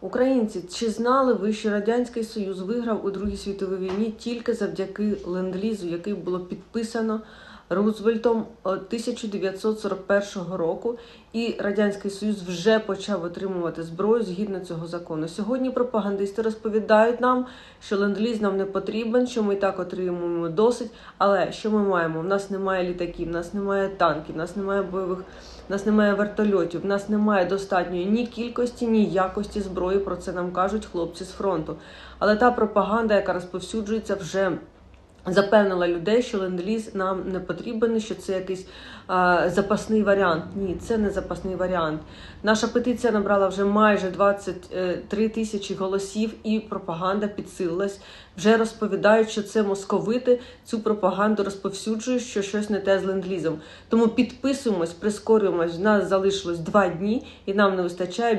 Українці, чи знали ви, що Радянський Союз виграв у Другій світовій війні тільки завдяки ленд-лізу, який було підписано Рузвельтом е, 1941 року, і Радянський Союз вже почав отримувати зброю згідно цього закону. Сьогодні пропагандисти розповідають нам, що ленд-ліз нам не потрібен, що ми і так отримуємо досить. Але що ми маємо? У нас немає літаків, у нас немає танків, у нас немає бойових, у нас немає вертольотів, у нас немає достатньої ні кількості, ні якості зброї. Про це нам кажуть хлопці з фронту. Але та пропаганда, яка розповсюджується, вже запевнила людей, що ленд-ліз нам не потрібен, що це якийсь а, запасний варіант. Ні, це не запасний варіант. Наша петиція набрала вже майже 23 тисячі голосів, і пропаганда підсилилась. Вже розповідають, що це московити цю пропаганду розповсюджують, що щось не те з ленд-лізом. Тому підписуємось, прискорюємось. У нас залишилось два дні, і нам не вистачає